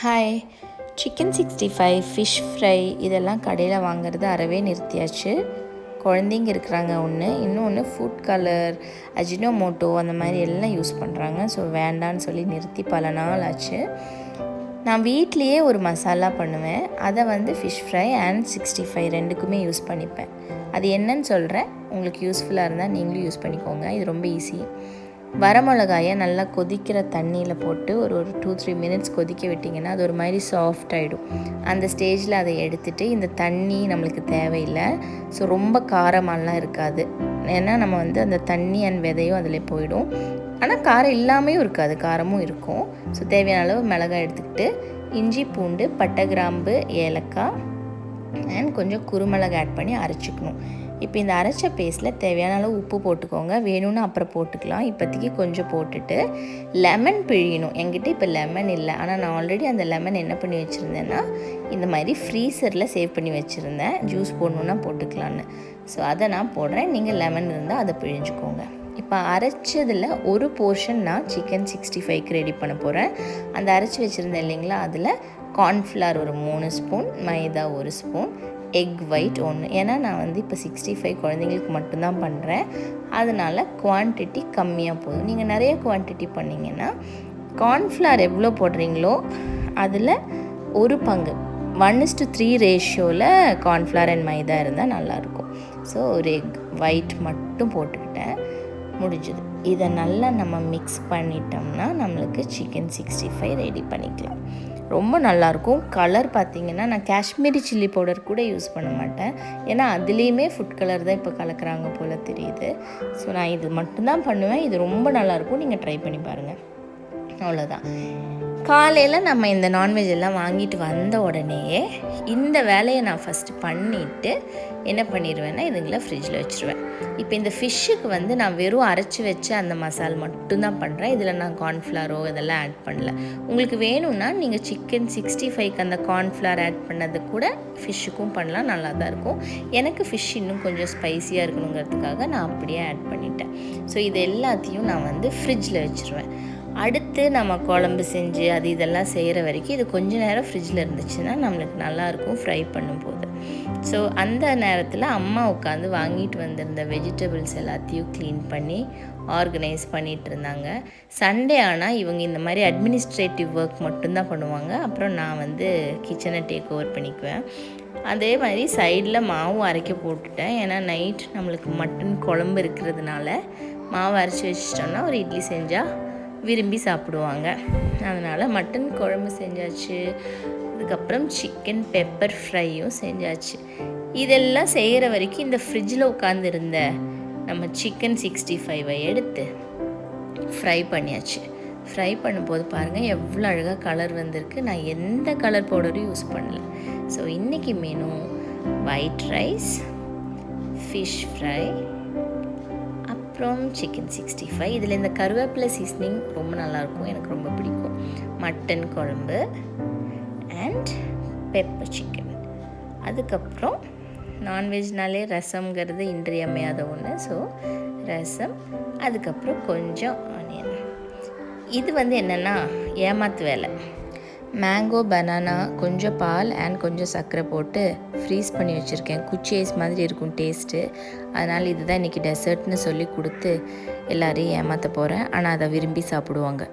Hi chicken sixty five fish fry இதெல்லாம் கடையில் வாங்குறது அறவே நிறுத்தியாச்சு. குழந்தைங்க இருக்கிறாங்க ஒன்று இன்னொன்று ஃபுட் கலர் அஜினோமோட்டோ அந்த மாதிரி எல்லாம் யூஸ் பண்ணுறாங்க ஸோ வேண்டான்னு சொல்லி நிறுத்தி பல நாள் ஆச்சு. நான் வீட்லேயே ஒரு மசாலா பண்ணுவேன். அதை வந்து fish fry and sixty five ரெண்டுக்குமே யூஸ் பண்ணிப்பேன். அது என்னன்னு சொல்கிறேன் உங்களுக்கு யூஸ்ஃபுல்லாக இருந்தால் நீங்களும் யூஸ் பண்ணிக்கோங்க. இது ரொம்ப ஈஸி வரமிளகாயை நல்லா கொதிக்கிற தண்ணியில் போட்டு ஒரு ஒரு டூ த்ரீ மினிட்ஸ் கொதிக்க விட்டிங்கன்னா அது ஒரு மாதிரி சாஃப்ட் ஆகிடும் அந்த ஸ்டேஜில் அதை எடுத்துகிட்டு இந்த தண்ணி நம்மளுக்கு தேவையில்லை. ஸோ ரொம்ப காரமாலாம் இருக்காது. ஏன்னா நம்ம வந்து அந்த தண்ணி அண்ட் விதையும் அதில் போயிடும். ஆனால் காரம் இல்லாமையும் இருக்காது. காரமும் இருக்கும். ஸோ தேவையான அளவு மிளகாய் எடுத்துக்கிட்டு இஞ்சி பூண்டு பட்டை கிராம்பு ஏலக்காய் அண்ட் கொஞ்சம் குருமிளகு ஆட் பண்ணி அரைச்சிக்கணும். இப்போ இந்த அரைச்ச பேஸ்ட்டில் தேவையான அளவு உப்பு போட்டுக்கோங்க. வேணும்னு அப்புறம் போட்டுக்கலாம். இப்போதைக்கு கொஞ்சம் போட்டுட்டு லெமன் பிழியணும். என்கிட்ட இப்போ லெமன் இல்லை. ஆனால் நான் ஆல்ரெடி அந்த லெமன் என்ன பண்ணி வச்சுருந்தேன்னா இந்த மாதிரி ஃப்ரீசரில் சேவ் பண்ணி வச்சுருந்தேன். ஜூஸ் போடணுன்னா போட்டுக்கலான்னு ஸோ அதை நான் போடுறேன். நீங்கள் லெமன் இருந்தால் அதை பிழிஞ்சுக்கோங்க. இப்போ அரைச்சதில் ஒரு போர்ஷன் நான் சிக்கன் சிக்ஸ்டி ஃபைவ்க்கு ரெடி பண்ண போகிறேன் அந்த அரைச்சி வச்சுருந்தேன் இல்லைங்களா? அதில் கார்ன்ஃப்ளவர் ஒரு மூணு ஸ்பூன் மைதா ஒரு ஸ்பூன் எக் ஒயிட் ஒன்று ஏன்னா நான் வந்து இப்போ சிக்ஸ்டி ஃபைவ் குழந்தைங்களுக்கு மட்டும்தான் பண்ணுறேன் அதனால் குவான்டிட்டி கம்மியாக போதும். நீங்கள் நிறைய குவான்டிட்டி பண்ணிங்கன்னா கார்ன்ஃப்ளவர் எவ்வளோ போடுறீங்களோ அதில் ஒரு பங்கு. ஒன் இஸ் டு த்ரீ ரேஷியோவில் கார்ன்ஃப்ளவர் அண்ட் மைதா இருந்தால் நல்லாயிருக்கும் ஸோ ஒரு எக் ஒயிட் மட்டும் போட்டுக்கிட்டேன். முடிஞ்சுது. இதை நல்லா நம்ம மிக்ஸ் பண்ணிட்டோம்னா நம்மளுக்கு சிக்கன் சிக்ஸ்டி ஃபைவ் ரெடி பண்ணிக்கலாம். ரொம்ப நல்லாயிருக்கும். கலர் பார்த்திங்கன்னா நான் காஷ்மீரி சில்லி பவுடர் கூட யூஸ் பண்ண மாட்டேன். ஏன்னா அதுலேயுமே ஃபுட் கலர் தான் இப்போ கலக்கிறாங்க போல் தெரியுது. ஸோ நான் இது மட்டும்தான் பண்ணுவேன். இது ரொம்ப நல்லாயிருக்கும். நீங்கள் ட்ரை பண்ணி பாருங்கள் அவ்வளோதான் காலையில் நம்ம இந்த நான்வெஜ் எல்லாம் வாங்கிட்டு வந்த உடனேயே இந்த வேலையை நான் ஃபஸ்ட்டு பண்ணிவிட்டு என்ன பண்ணிடுவேன்னா இதுங்களை ஃப்ரிட்ஜில் வச்சுருவேன். இப்போ இந்த ஃபிஷ்ஷுக்கு வந்து நான் வெறும் அரைச்சி வச்சு அந்த மசால் மட்டும்தான் பண்ணுறேன் இதில் நான் கார்ன்ஃப்ளாரோ இதெல்லாம் ஆட் பண்ணல. உங்களுக்கு வேணும்னா நீங்கள் சிக்கன் சிக்ஸ்டி ஃபைவ்க்கு அந்த கார்ன்ஃப்ளார் ஆட் பண்ணது கூட ஃபிஷ்ஷுக்கும் பண்ணலாம் நல்லா தான் இருக்கும். எனக்கு ஃபிஷ் இன்னும் கொஞ்சம் ஸ்பைஸியாக இருக்கணுங்கிறதுக்காக நான் அப்படியே ஆட் பண்ணிட்டேன். ஸோ இது எல்லாத்தையும் நான் வந்து ஃப்ரிட்ஜில் வச்சுருவேன். அடுத்து நம்ம குழம்பு செஞ்சு அது இதெல்லாம் செய்கிற வரைக்கும் இது கொஞ்ச நேரம் ஃப்ரிட்ஜில் இருந்துச்சுன்னா நம்மளுக்கு நல்லாயிருக்கும் ஃப்ரை பண்ணும்போது. ஸோ அந்த நேரத்தில் அம்மா உட்காந்து வாங்கிட்டு வந்திருந்த வெஜிடபிள்ஸ் எல்லாத்தையும் க்ளீன் பண்ணி ஆர்கனைஸ் பண்ணிகிட்டு இருந்தாங்க. சண்டே ஆனால் இவங்க இந்த மாதிரி அட்மினிஸ்ட்ரேட்டிவ் ஒர்க் மட்டும்தான் பண்ணுவாங்க. அப்புறம் நான் வந்து கிச்சனை டேக் ஓவர் பண்ணிக்குவேன். அதே மாதிரி சைடில் மாவும் அரைக்க போட்டுட்டேன். ஏன்னா நைட் நம்மளுக்கு மட்டன் குழம்பு இருக்கிறதுனால மாவு அரைச்சி வச்சிட்டோன்னா ஒரு இட்லி செஞ்சால் விரும்பி சாப்பிடுவாங்க. அதனால் மட்டன் குழம்பு செஞ்சாச்சு. அதுக்கப்புறம் சிக்கன் பெப்பர் ஃப்ரையும் செஞ்சாச்சு. இதெல்லாம் செய்கிற வரைக்கும் இந்த ஃப்ரிட்ஜில் உட்காந்துருந்த நம்ம சிக்கன் சிக்ஸ்டி ஃபைவை எடுத்து ஃப்ரை பண்ணியாச்சு. ஃப்ரை பண்ணும்போது பாருங்கள் எவ்வளோ அழகாக கலர் வந்திருக்கு. நான் எந்த கலர் பவுடரும் யூஸ் பண்ணல. ஸோ இன்றைக்கி menu white rice fish fry அப்புறம் சிக்கன் சிக்ஸ்டி ஃபைவ் இதில் இந்த கருவேப்பிலை சீசனிங் ரொம்ப நல்லாயிருக்கும். எனக்கு ரொம்ப பிடிக்கும். மட்டன் குழம்பு அண்ட் பெப்பர் சிக்கன் அதுக்கப்புறம் நான்வெஜ்னாலே ரசம்ங்கிறது இன்றியமையாத ஒன்று ஸோ ரசம் அதுக்கப்புறம் கொஞ்சம் ஆனியன் இது வந்து என்னென்னா ஏமாத்து வேலை. மேங்கோ பனானா கொஞ்சம் பால் அண்ட் கொஞ்சம் சர்க்கரை போட்டு ஃப்ரீஸ் பண்ணி வச்சுருக்கேன். குச்சி ஐஸ் மாதிரி இருக்கும் டேஸ்ட்டு அதனால் இதுதான் இன்றைக்கி டெசர்ட்னு சொல்லி கொடுத்து எல்லோரையும் ஏமாற்ற போகிறேன் ஆனால் அதை விரும்பி சாப்பிடுவாங்க.